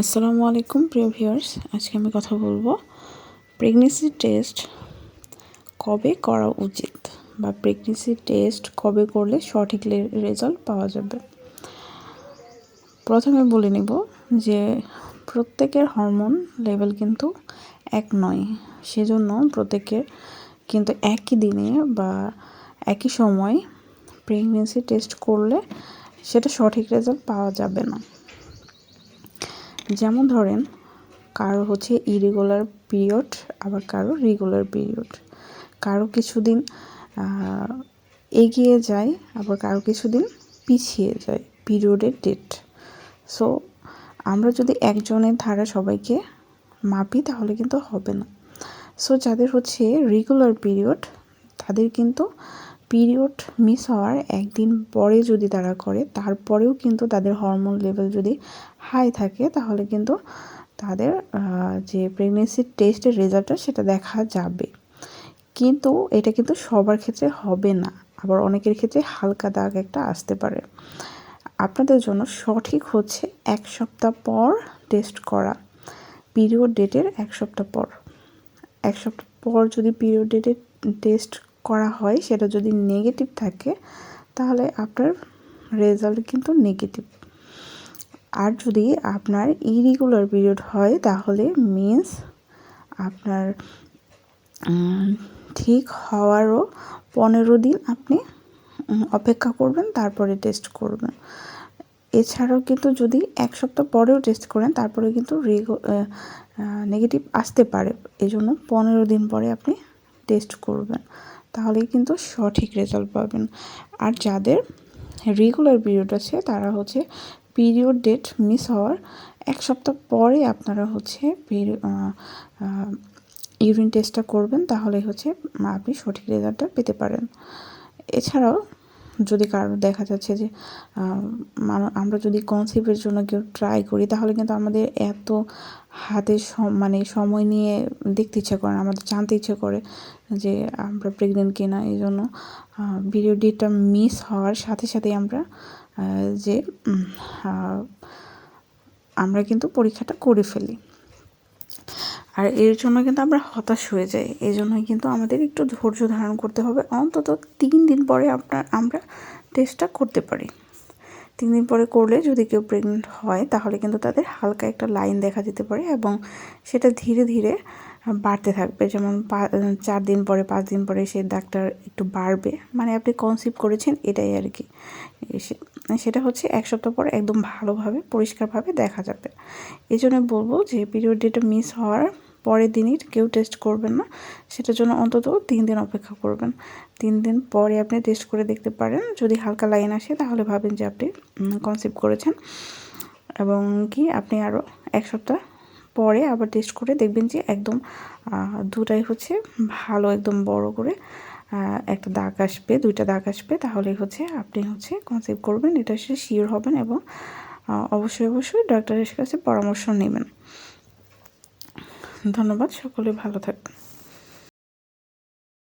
আসসালামু আলাইকুম, প্রিয় ভিউয়ার্স। আজকে আমি কথা বলব প্রেগনেন্সি টেস্ট কবে করা উচিত বা প্রেগনেন্সি টেস্ট কবে করলে সঠিক রেজাল্ট পাওয়া যাবে। প্রথমে বলে নেব যে প্রত্যেকের হরমোন লেভেল কিন্তু এক নয়, সেজন্য প্রত্যেকের কিন্তু একই দিনে বা একই সময় প্রেগনেন্সি টেস্ট করলে সেটা সঠিক রেজাল্ট পাওয়া যাবে না। যেমন ধরেন, কারও হচ্ছে ইরেগুলার পিরিয়ড আবার কারও রেগুলার পিরিয়ড কারও কিছুদিন এগিয়ে যায়, আবার কারও কিছুদিন পিছিয়ে যায় পিরিয়ডের ডেট সো আমরা যদি একজনের ধারা সবাইকে মাপি, তাহলে কিন্তু হবে না। সো যাদের হচ্ছে রেগুলার পিরিয়ড তাদের কিন্তু পিরিয়ড মিস হওয়ার একদিন পরে যদি তারা করে, তারপরেও কিন্তু তাদের হরমোন লেভেল যদি হাই থাকে, তাহলে কিন্তু তাদের যে প্রেগনেন্সির টেস্টের রেজাল্টটা সেটা দেখা যাবে। কিন্তু এটা কিন্তু সবার ক্ষেত্রে হবে না। আবার অনেকের ক্ষেত্রে হালকা দাগ একটা আসতে পারে। আপনাদের জন্য সঠিক হচ্ছে এক সপ্তাহ পর টেস্ট করা। পিরিয়ড ডেটের এক সপ্তাহ পর। এক সপ্তাহ পর যদি পিরিয়ড ডেটের টেস্ট করা হয়, সেটা যদি নেগেটিভ থাকে, তাহলে আপনার রেজাল্ট কিন্তু নেগেটিভ আর যদি আপনার ইরেগুলার পিরিয়ড হয়, তাহলে মিন্স আপনার ঠিক হওয়ারও পনেরো দিন আপনি অপেক্ষা করবেন, তারপরে টেস্ট করবেন। এছাড়াও কিন্তু যদি এক সপ্তাহ পরেও টেস্ট করেন, তারপরে কিন্তু নেগেটিভ আসতে পারে। এই জন্য পনেরো দিন পরে আপনি টেস্ট করবেন। তাহলেই কিন্তু সঠিক রেজাল্ট পাবেন। আর যাদের রেগুলার পিরিয়ড আছে, তারা হচ্ছে পিরিয়ড ডেট মিস হওয়ার এক সপ্তাহ পরে আপনারা হচ্ছে ইউরিন টেস্টটা করবেন তাহলে হচ্ছে আপনি সঠিক রেজাল্টটা পেতে পারেন। এছাড়াও যদি কারও দেখা যাচ্ছে যে আমরা যদি কনসিভের জন্য কেউ ট্রাই করি, তাহলে কিন্তু আমাদের এত হাতে মানে সময় নিয়ে দেখতে ইচ্ছে করে আমাদের জানতে ইচ্ছে করে যে আমরা প্রেগনেন্ট কিনা, এই জন্য ভিডিও ডেটটা মিস হওয়ার সাথে সাথেই আমরা যে আমরা কিন্তু পরীক্ষাটা করে ফেলি। আর এর জন্য কিন্তু আমরা হতাশ হয়ে যাই। এই জন্যই কিন্তু আমাদের একটু ধৈর্য ধারণ করতে হবে। অন্তত তিন দিন পরে আপনার, আমরা টেস্টটা করতে পারি। তিন দিন পরে করলে যদি কেউ প্রেগনেন্ট হয়, তাহলে কিন্তু তাদের হালকা একটা লাইন দেখা যেতে পারে এবং সেটা ধীরে ধীরে বাড়তে থাকবে। যেমন চার দিন পরে, পাঁচ দিন পরে সে ডাক্তার একটু বাড়বে। মানে আপনি কনসিভ করেছেন এটাই আর কি। সেটা হচ্ছে এক সপ্তাহ পর একদম ভালোভাবে, পরিষ্কারভাবে দেখা যাবে। এই জন্য বলব যে পিরিয়ড ডেটা মিস হওয়ার পরের দিনই কেউ টেস্ট করবেন না। সেটার জন্য অন্তত তিন দিন অপেক্ষা করবেন। তিন দিন পরে আপনি টেস্ট করে দেখতে পারেন। যদি হালকা লাইন আসে, তাহলে ভাবেন যে আপনি কনসেপ্ট করেছেন। এবং কি, আপনি আরও এক সপ্তাহ পরে আবার টেস্ট করে দেখবেন যে একদম দুটাই হচ্ছে ভালো, একদম বড় করে। একটা দাগ আসবে, দুইটা দাগ আসবে। তাহলে হচ্ছে আপনি হচ্ছে কনসেপ্ট করবেন, এটা সে শিওর হবেন এবং অবশ্যই অবশ্যই ডাক্তারের কাছে পরামর্শ নেবেন। ধন্যবাদ, সকলে ভালো থাকবেন।